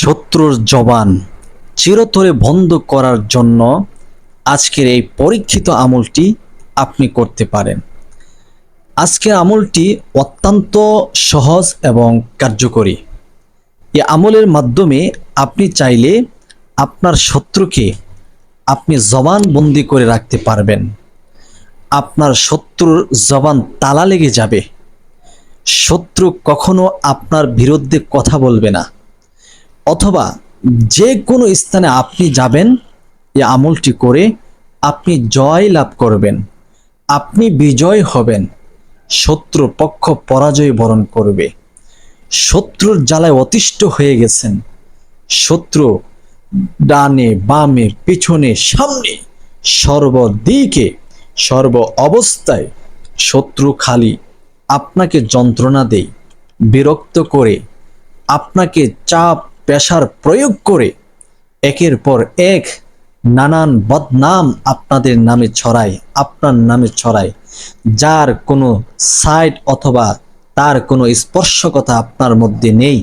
শত্রুর জবান চিরতরে বন্ধ করার জন্য আজকের এই পরীক্ষিত আমলটি আপনি করতে পারেন। আজকের আমলটি অত্যন্ত সহজ এবং কার্যকরী। এই আমলের মাধ্যমে আপনি চাইলে আপনার শত্রুকে আপনি জবান বন্দি করে রাখতে পারবেন। আপনার শত্রুর জবান তালা লেগে যাবে। শত্রু কখনো আপনার বিরুদ্ধে কথা বলবে না। অথবা যে কোনো স্থানে আপনি যাবেন, এই আমলটি করে আপনি জয় লাভ করবেন, আপনি বিজয় হবেন, শত্রু পক্ষ পরাজয় বরণ করবে। শত্রুর জ্বালায় অতিষ্ঠ হয়ে গেছেন, শত্রু ডানে, বামে, পিছনে, সামনে, সর্বদিকে, সর্ব অবস্থায় শত্রু খালি, আপনাকে যন্ত্রণা দেয়, বিরক্ত করে, আপনাকে চাপ পেশার প্রয়োগ করে একের পর এক নানান বদনাম আপনাদের নামে ছড়ায়, আপনার নামে ছড়ায়। যার কোনো সাইড অথবা তার কোনো স্পর্শকতা আপনার মধ্যে নেই।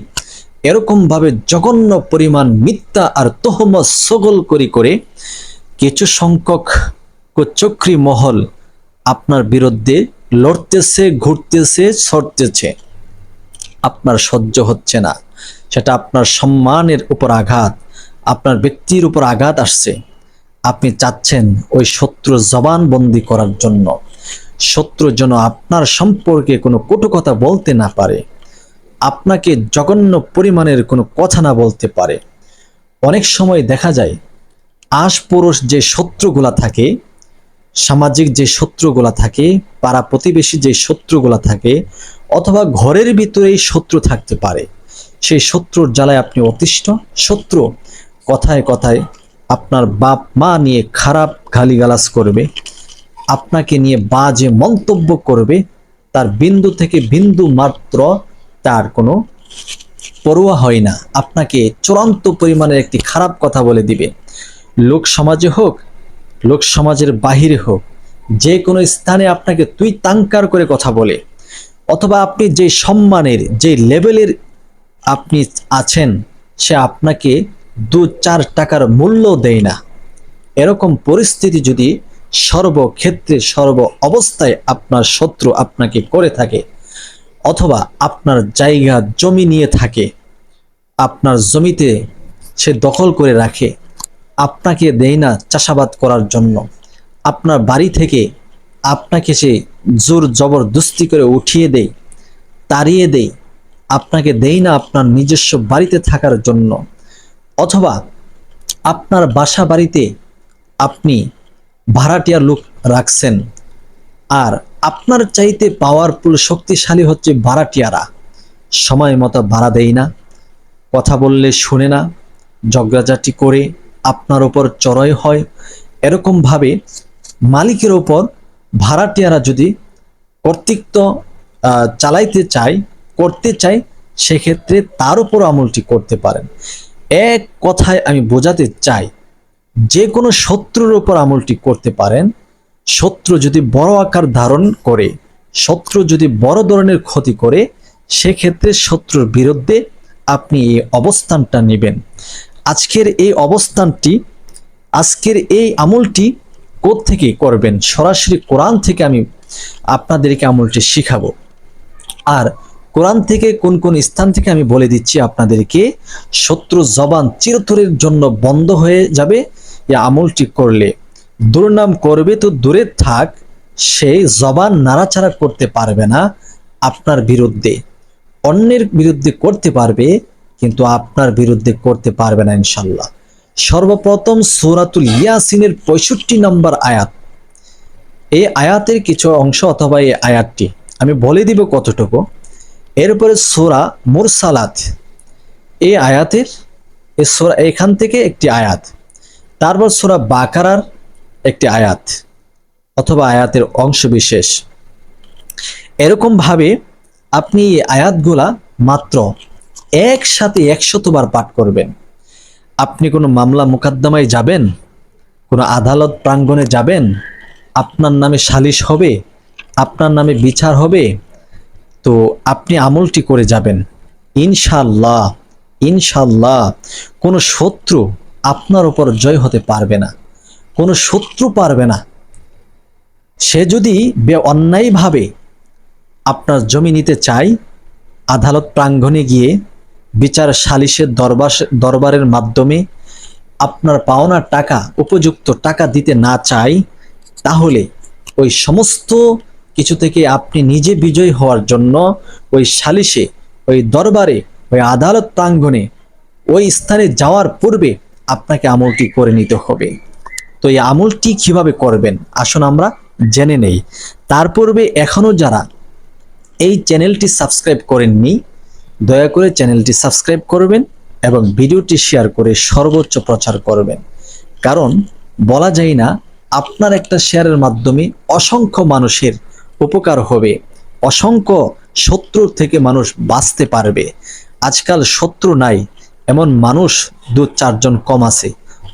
এরকমভাবে জঘন্য পরিমাণ মিথ্যা আর তহমত সগল করি করে কিছু সংখ্যক চক্রী মহল আপনার বিরুদ্ধে লড়তেছে, ঘুরতেছে, ছড়তেছে। আপনার সহ্য হচ্ছে না। সেটা আপনার সম্মানের উপর আঘাত, আপনার ব্যক্তির উপর আঘাত আসছে। আপনি চাচ্ছেন ওই শত্রু জবান বন্দি করার জন্য। শত্রু যেন আপনার সম্পর্কে কোনো কটু কথা বলতে না পারে। আপনাকে জঘন্য পরিমাণের কোনো কথা না বলতে পারে। অনেক সময় দেখা যায় আশপুরুষ যে শত্রুগুলা থাকে, সামাজিক যে শত্রুগুলা থাকে, পাড়া প্রতিবেশী যে শত্রুগুলা থাকে অথবা ঘরের ভিতরেই শত্রু থাকতে পারে। সেই শত্রুর জ্বালায় আপনি অতিষ্ঠ। শত্রু কথায় কথায় আপনার বাপ মা নিয়ে খারাপ গালিগালাজ করবে। আপনাকে নিয়ে বাজে মন্তব্য করবে। তার বিন্দু থেকে বিন্দু মাত্র তার কোনো পড়ুয়া হয় না। আপনাকে চূড়ান্ত পরিমাণের একটি খারাপ কথা বলে দিবে। লোক সমাজে হোক, লোক সমাজের বাহিরে হোক, যে কোনো স্থানে আপনাকে তুই তাঙ্কার করে কথা বলে। অথবা আপনি যে সম্মানের, যে লেভেলের আপনি আছেন, সে আপনাকে দু চার টাকার মূল্য দেয় না। এরকম পরিস্থিতি যদি সর্বক্ষেত্রে, সর্ব অবস্থায় আপনার শত্রু আপনাকে করে থাকে, অথবা আপনার জায়গা, জমি নিয়ে থাকে, আপনার জমিতে সে দখল করে রাখে, আপনাকে দেয় না চাষাবাদ করার জন্য। আপনার বাড়ি থেকে আপনাকে সে জোর জবরদস্তি করে উঠিয়ে দেয়, তাড়িয়ে দেয়। আপনাকে দেয় না আপনার নিজস্ব বাড়িতে থাকার জন্য। অথবা আপনার বাসা বাড়িতে আপনি ভাড়াটিয়া লোক রাখছেন। আর আপনার চাইতে পাওয়ারফুল শক্তিশালী হচ্ছে ভাড়াটিয়ারা। সময় মতো ভাড়া দেয় না, কথা বললে শুনে না, ঝগড়াঝাটি করে আপনার ওপর চড়াই হয়। এরকমভাবে মালিকের ওপর ভাড়াটিয়ারা যদি কর্তৃত্ব চালাইতে চায়, করতে চায়, সেক্ষেত্রে তার উপর আমলটি করতে পারেন। এক কথায় আমি বোঝাতে চাই, যে কোনো শত্রুর উপর আমলটি করতে পারেন, শত্রু যদি বড় আকার ধারণ করে, শত্রু যদি বড় ধরনের ক্ষতি করে, সেক্ষেত্রে শত্রুর বিরুদ্ধে আপনি এই অবস্থানটা নেবেন। আজকের এই অবস্থানটি, আজকের এই আমলটি থেকে করবেন? সরাসরি কোরআন থেকে আমি আপনাদেরকে আমলটি শিখাবো। আর কোরআন থেকে কোন কোন স্থান থেকে আমি বলে দিচ্ছি আপনাদেরকে, শত্রু জবান চিরতরের জন্য বন্ধ হয়ে যাবে। এই আমলটি করলে দুর্নাম করবে তো দূরে থাক সেই জবান নাড়াচাড়া করতে পারবে না আপনার বিরুদ্ধে। অন্যের বিরুদ্ধে করতে পারবে, কিন্তু আপনার বিরুদ্ধে করতে পারবে না ইনশাল্লাহ। সর্বপ্রথম সূরাতুল ইয়াসিনের পঁয়ষট্টি নম্বর আয়াত। এই আয়াতের কিছু অংশ অথবা এই আয়াতটি আমি বলে দিব কতটুকু। এরপরে সোরা মুরসালাত। এই আয়াতের, এই সোরা, এখান থেকে একটি আয়াত। তারপর সোরা বাকারার একটি আয়াত অথবা আয়াতের অংশ বিশেষ এরকমভাবে আপনি এই আয়াতগুলা মাত্র একসাথে একশতবার পাঠ করবেন। আপনি কোনো মামলা মোকদ্দমায় যাবেন? কোনো আদালত প্রাঙ্গণে যাবেন? আপনার নামে সালিশ হবে? আপনার নামে বিচার হবে? তো আপনি আমলটি করে যাবেন। ইনশাল্লাহ ইনশাল্লাহ কোনো শত্রু আপনার ওপর জয় হতে পারবে না। কোনো শত্রু পারবে না। সে যদি বে অন্যায়ভাবে আপনার জমি নিতে চায়, আদালত প্রাঙ্গণে গিয়ে বিচার সালিশের দরবার দরবারের মাধ্যমে আপনার পাওনা টাকা, উপযুক্ত টাকা দিতে না চায় তাহলে ওই সমস্ত কিছু থেকে আপনি নিজে বিজয়ী হওয়ার জন্য ওই সালিশে, ওই দরবারে, ওই আদালত প্রাঙ্গণে, ওই স্থানে যাওয়ার পূর্বে আপনাকে আমলটি করে নিতে হবে। তো এই আমলটি কীভাবে করবেন? আসুন আমরা জেনে নেই। তার পূর্বে এখনও যারা এই চ্যানেলটি সাবস্ক্রাইব করেননি দয়া করে চ্যানেলটি সাবস্ক্রাইব করবেন এবং ভিডিওটি শেয়ার করে সর্বোচ্চ প্রচার করবেন। কারণ বলা যায় না, আপনার একটা শেয়ারের মাধ্যমে অসংখ্য মানুষের উপকার হবে। অসংখ্য শত্রুর থেকে মানুষ বাঁচতে পারবে। আজকাল শত্রু নাই, এমন মানুষ দু চারজন কম আছে।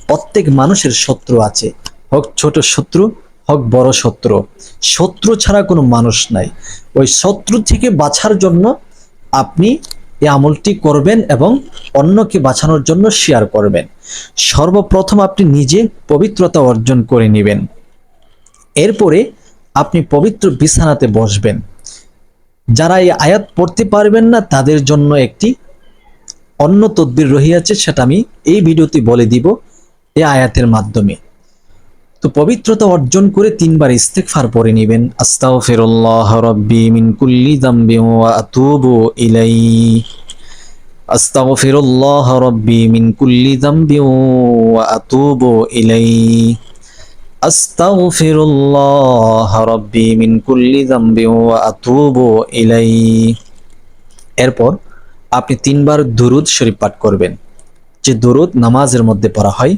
প্রত্যেক মানুষের শত্রু আছে। হোক ছোট শত্রু, হোক বড় শত্রু। শত্রু ছাড়া কোনো মানুষ নাই। ওই শত্রু থেকে বাঁচার জন্য আপনি এই আমলটি করবেন এবং অন্যকে বাঁচানোর জন্য শেয়ার করবেন। সর্বপ্রথম আপনি নিজে পবিত্রতা অর্জন করে নেবেন। এরপরে আপনি পবিত্র বিছানাতে বসবেন। যারা এই আয়াত পড়তে পারবেন না, তাদের জন্য একটি অন্য তদ্বির রহিয়াছে, সেটা আমি এই ভিডিওতে বলে দিব এই আয়াতের মাধ্যমে। তো পবিত্রতা অর্জন করে তিনবার ইস্তেগফার পড়ে নেবেন। আস্তাগফিরুল্লাহ রাব্বি মিন কুল্লি যামবি ওয়া আতুবু ইলাইহি। আস্তাগফিরুল্লাহ রাব্বি মিন কুল্লি যামবি ওয়া আতুবু ইলাইহি। আস্তাগফিরুল্লাহ রাব্বি মিন কুল্লি যামবি ওয়া আতুবু ইলাইহি। এরপর আপনি তিনবার দুরুদ শরীফ পাঠ করবেন। যে দুরুদ নামাজের মধ্যে পড়া হয়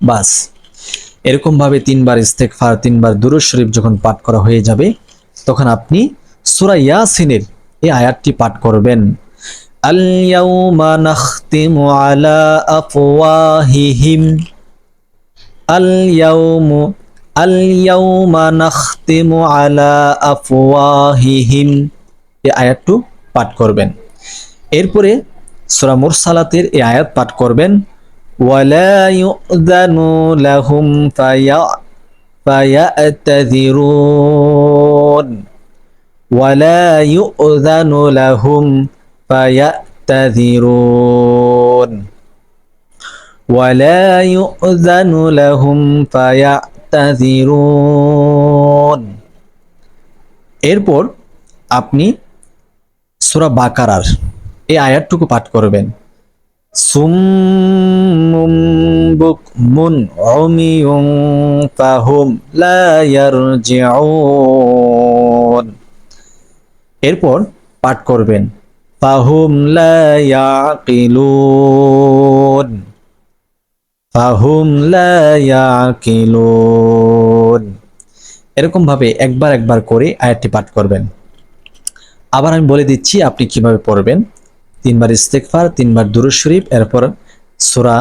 বাস। এরকম ভাবে তিনবার ইস্তেকফার তিনবার দুরুদ শরীফ যখন পাঠ করা হয়ে যাবে, তখন আপনি সূরা ইয়াসিনের এই আয়াতটি পাঠ করবেন। আলা আফওয়াহিহিম আল ইয়াউমু আল ইয়াউমা নাখতিমু আলা আফওয়াহিহিম। এই আয়াতটু পাঠ করবেন। এরপরে সূরা মুরসালাতের এই আয়াত পাঠ করবেন। ولا يؤذن لهم فيع فيأتذرون ولا يؤذن لهم فيأتذرون ولا يؤذن لهم فيعتذرون এরপর আপনি সূরা বাকারার এই আয়াতটুকু পাঠ করবেন ইয়ারজিউন এরপর পাঠ করবেন লা ইয়াকিলুন ফাহুম এরকম ভাবে একবার একবার করে আয়াতটি পাঠ করবেন আবার আমি বলে দিচ্ছি আপনি কীভাবে পড়বেন তিনবার ইস্তেকফার তিনবার দুরুদ শরীফ এরপর সূরা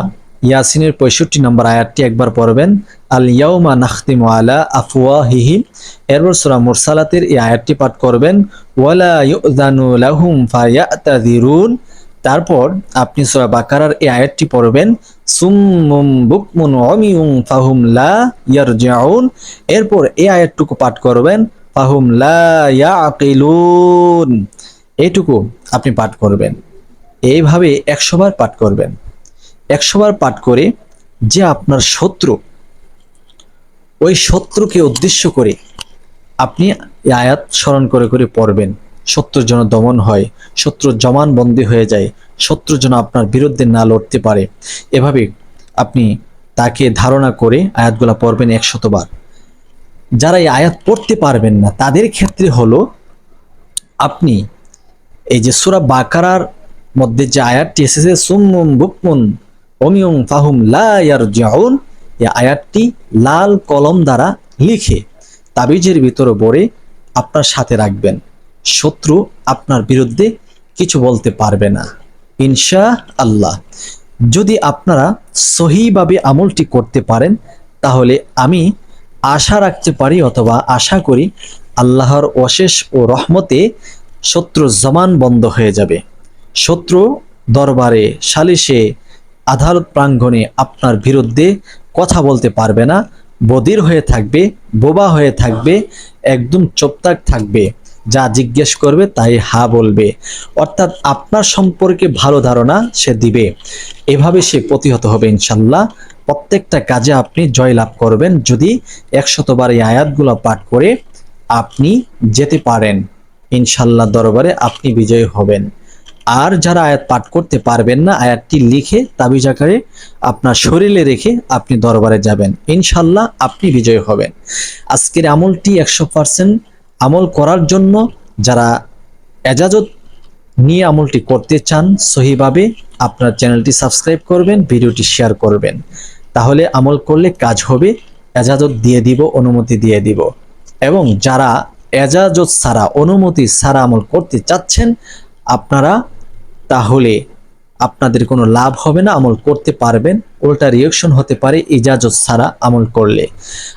ইয়াসিনের পঁয়ষট্টি নম্বর আয়াতটি একবার পড়বেন। আল ইয়াউমা নাখতিমু আলা আফওয়াহিহিম এরপর সূরা মুরসালাতের এই আয়াতটি পাঠ করবেন। ওয়ালা লাহুম তারপর আপনি সূরা বাকারার এই আয়াতটি পড়বেন। সুম্মুম বুকমুন ফাহুম লা এরপর এই আয়াতটুকু পাঠ করবেন। ফাহুম লা এইটুকু আপনি পাঠ করবেন। এইভাবে একশোবার পাঠ করবেন। একশোবার পাঠ করে যে আপনার শত্রু, ওই শত্রুকে উদ্দেশ্য করে আপনি আয়াত স্মরণ করে করে পড়বেন। শত্রুর যেন দমন হয়, শত্রুর জমান বন্দী হয়ে যায় শত্রু যেন আপনার বিরুদ্ধে না লড়তে পারে। এভাবে আপনি তাকে ধারণা করে আয়াতগুলা পড়বেন একশতবার। যারা এই আয়াত পড়তে পারবেন না, তাদের ক্ষেত্রে হলো আপনি এই যে সুরা বাকারার মধ্যে যে আয়াতটি এসেছে সুম্মুম বুকমুন অমিয়ং ফাহুম লা ইয়ারজিউন এই আয়াতটি লাল কলম দ্বারা লিখে তাবিজের ভিতরে বড়ে আপনার সাথে রাখবেন। শত্রু আপনার বিরুদ্ধে কিছু বলতে পারবে না। ইনশা আল্লাহ যদি আপনারা সহিভাবে আমলটি করতে পারেন, তাহলে আমি আশা রাখতে পারি অথবা আশা করি আল্লাহর অশেষ ও রহমতে শত্রু জমান বন্ধ হয়ে যাবে। শত্রু দরবারে সালিশে আদালত প্রাঙ্গণে আপনার বিরুদ্ধে কথা বলতে পারবে না বদির হয়ে থাকবে, বোবা হয়ে থাকবে, একদম চোপতাক থাকবে। যা জিজ্ঞেস করবে তাই হা বলবে। অর্থাৎ আপনার সম্পর্কে ভালো ধারণা সে দিবে। এভাবে সে প্রতিহত হবে ইনশাল্লাহ। প্রত্যেকটা কাজে আপনি জয়লাভ করবেন যদি একশতবার এই আয়াতগুলো পাঠ করে আপনি যেতে পারেন। ইনশাল্লাহ দরবারে আপনি বিজয়ী হবেন। আর যারা আয়াত পাঠ করতে পারবেন না, আয়াতটি লিখে তাবিজ আকারে আপনার শরীরে রেখে আপনি দরবারে যাবেন। ইনশাল্লাহ আপনি বিজয়ী হবেন। আজকের আমলটি একশো পার্সেন্ট আমল করার জন্য যারা এজাজত নিয়ে আমলটি করতে চান, সহিভাবে আপনার চ্যানেলটি সাবস্ক্রাইব করবেন, ভিডিওটি শেয়ার করবেন। তাহলে আমল করলে কাজ হবে, এজাজত দিয়ে দিব, অনুমতি দিয়ে দিব। এবং যারা এজাজত ছাড়া, অনুমতি ছাড়া আমল করতে চাচ্ছেন, আপনারা তাহলে আপনাদের কোনো লাভ হবে না, আমল করতে পারবেন। উল্টা রিয়াকশন হতে পারে, ইজাজত ছাড়া আমল করলে।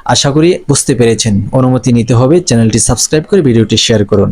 আশা করি বুঝতে পেরেছেন। অনুমতি নিতে হবে। চ্যানেলটি সাবস্ক্রাইব করে ভিডিওটি শেয়ার করুন।